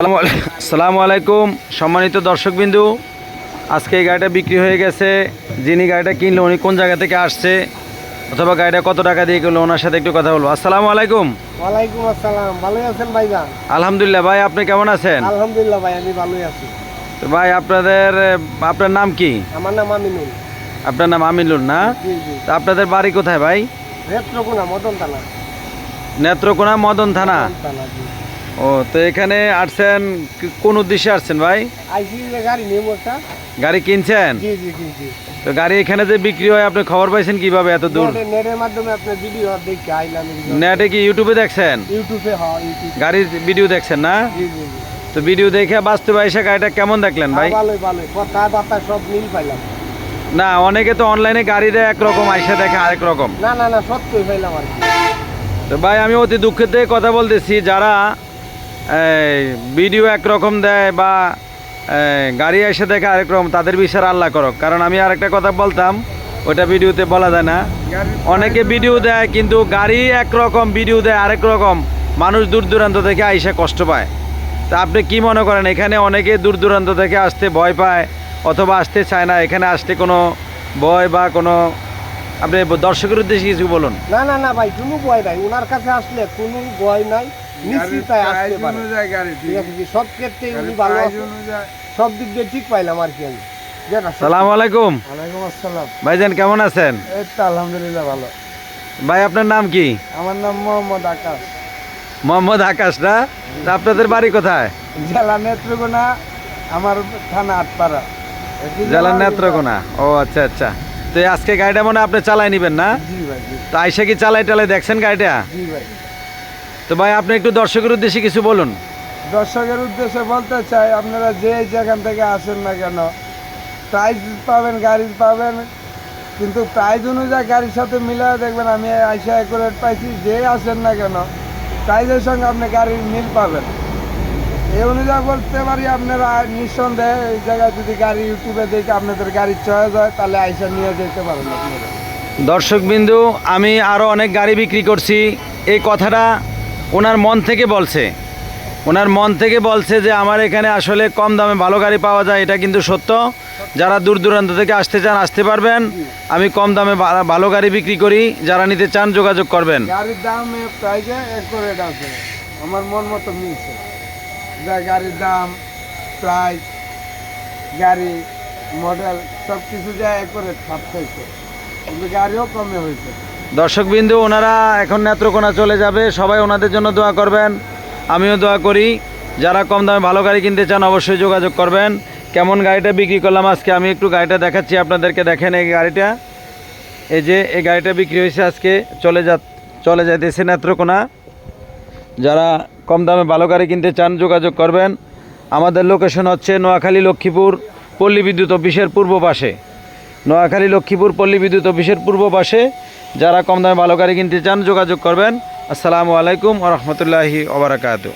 আসসালামু আলাইকুম সম্মানিত দর্শকবিন্দু। আজকে এই গাড়িটা বিক্রি হয়ে গেছে। যিনি গাড়িটা কিনলো উনি কোন জায়গা থেকে আসছে? অথবা গাড়িটা কত টাকা দিয়ে কিনলো ওনার সাথে একটু কথা বলব। আসসালামু আলাইকুম। ওয়ালাইকুম আসসালাম। ভালোই আছেন ভাইজান? আলহামদুলিল্লাহ। ভাই আপনি কেমন আছেন? আলহামদুলিল্লাহ ভাই আমি ভালোই আছি। তো ভাই আপনাদের আপনার নাম কি? আমার নাম আমিনুল। আপনার নাম আমিনুল না? তো আপনাদের বাড়ি কোথায় ভাই? রেত্রকোনা মদন থানা নেত্রকোনা মদন থানা ও তো এখানে আসছেন কোন উদ্দেশ্যে আসছেন ভাই? গাড়ি নিয়ে গাড়ি কিনছেন? জি জি তো গাড়ি এখানে যে বিক্রি হয় আপনি খবর পাইছেন কীভাবে এত দূর? নেটে- নেটের মাধ্যমে আপনার ভিডিও দেখে আইলাম নেটে কি ইউটিউবে দেখছেন? ইউটিউবে হ ইউটিউব গাড়ির ভিডিও দেখছেন না? জি জি জি। তো ভিডিও দেখে বাস্তবে এসে গাড়িটা কেমন দেখলেন ভাই? হ্যাঁ, কথা বার্তা সব মিল পাইলাম। না অনেকে তো অনলাইনে গাড়িটা একরকম আইসা দেখে আরেক রকম। না না না সত্যই পাইলাম আর তো ভাই আমি অতি দুঃখের থেকে কথা বলতেছি যারা ভিডিও একরকম দেয় বা গাড়ি এসে দেখে আরেক রকম, তাদের বিচার আল্লাহ করক। কারণ আমি আরেকটা কথা বলতাম ওটা ভিডিওতে বলা যায় না। অনেকে ভিডিও দেয়, কিন্তু গাড়ি একরকম, ভিডিও দেয় আরেক রকম। মানুষ দূর দূরান্ত থেকে আইসা কষ্ট পায়। তা আপনি কি মনে করেন, এখানে অনেকে দূর দূরান্ত থেকে আসতে ভয় পায়, অথবা আসতে চায় না? এখানে আসতে কোনো ভয় বা কোনো, আপনি দর্শকের উদ্দেশ্যে কিছু বলুন। না না না ভাই, কোনো ভয় নাই। ওনার কাছে আসলে কোনো ভয় নাই। নিশ্চিতায় আসতে পারে। ঠিক আছে সব ক্ষেত্রে উনি ভালো সব দিক দিয়ে ঠিক পাইলাম আর কি আমি। সালাম আলাইকুম। ওয়ালাইকুম আসসালাম। ভাইজান কেমন আছেন? এই তো আলহামদুলিল্লাহ ভালো। ভাই আপনার নাম কি? আমার নাম মোহাম্মদ আকাশ। মোহাম্মদ আকাশ না? তা আপনাদের বাড়ি কোথায়? জেলা নেত্রকোনা আমার থানা আটপাড়া। জেলার নেত্রকোনা। ও আচ্ছা আচ্ছা। তো আজকে গাড়িটা মনে হয় আপনি চালাই নিবেন না? জি ভাই তো আইসা কি চালাই টালাই দেখছেন গাড়িটা? জি ভাই। তো ভাই আপনি একটু দর্শকের উদ্দেশ্যে কিছু বলুন। দর্শকের উদ্দেশ্যে বলতে চাই আপনারা যে যেখান থেকে আসেন না কেন প্রাইজ পাবেন গাড়ি পাবেন কিন্তু প্রাইজ অনুযায়ী গাড়ির সাথে মিলিয়ে দেখবেন আমি আইসা অ্যাকুরেট পাইছি যে আসেন না কেন প্রাইজের সঙ্গে আপনি গাড়ির মিল পাবেন। এই অনুযায়ী বলতে পারি আপনারা নিঃসন্দেহে এই জায়গায় যদি গাড়ি ইউটিউবে দেখে আপনাদের গাড়ির চয়েস হয় তাহলে আইসা নিয়ে যেতে পারেন আপনারা। দর্শকবিন্দু আমি আরও অনেক গাড়ি বিক্রি করছি। এই কথাটা ওনার মন থেকে বলছে। ওনার মন থেকে বলছে যে, আমার এখানে আসলে কম দামে ভালো গাড়ি পাওয়া যায়, এটা কিন্তু সত্য। যারা দূর দূরান্ত থেকে আসতে চান, আসতে পারবেন। আমি কম দামে ভালো গাড়ি বিক্রি করি। যারা নিতে চান, যোগাযোগ করবেন। গাড়ির দাম অ্যাকুরেট আছে। আমার মন মতো মিলছে গাড়ির দাম প্রাইস গাড়ি মডেল সব কিছু যা অ্যাকুরেট খাপ খাইছে। গাড়িও কমে হয়েছে দর্শকবিন্দু, ওনারা এখন নেত্রকোনা চলে যাবে। সবাই ওনাদের জন্য দোয়া করবেন। আমিও দোয়া করি। যারা কম দামে ভালো গাড়ি কিনতে চান, অবশ্যই যোগাযোগ করবেন। কেমন গাড়িটা বিক্রি করলাম আজকে, আমি একটু গাড়িটা দেখাচ্ছি, আপনাদেরকে দেখেন এই গাড়িটা। এই যে এই গাড়িটা বিক্রি হয়েছে আজকে, চলে যা চলে যাইতেছে নেত্রকোনা। যারা কম দামে ভালো গাড়ি কিনতে চান, যোগাযোগ করবেন। আমাদের লোকেশন হচ্ছে নোয়াখালী লক্ষ্মীপুর, পল্লী বিদ্যুৎ অফিসের পূর্ব পাশে। নোয়াখালী লক্ষ্মীপুর, পল্লী বিদ্যুৎ অফিসের পূর্ব পাশে। যারা কম দামে ভালো গাড়ি কিনতে চান যোগাযোগ করবেন। আসসালামু আলাইকুম ও রহমতুল্লাহি ওবরাকাতু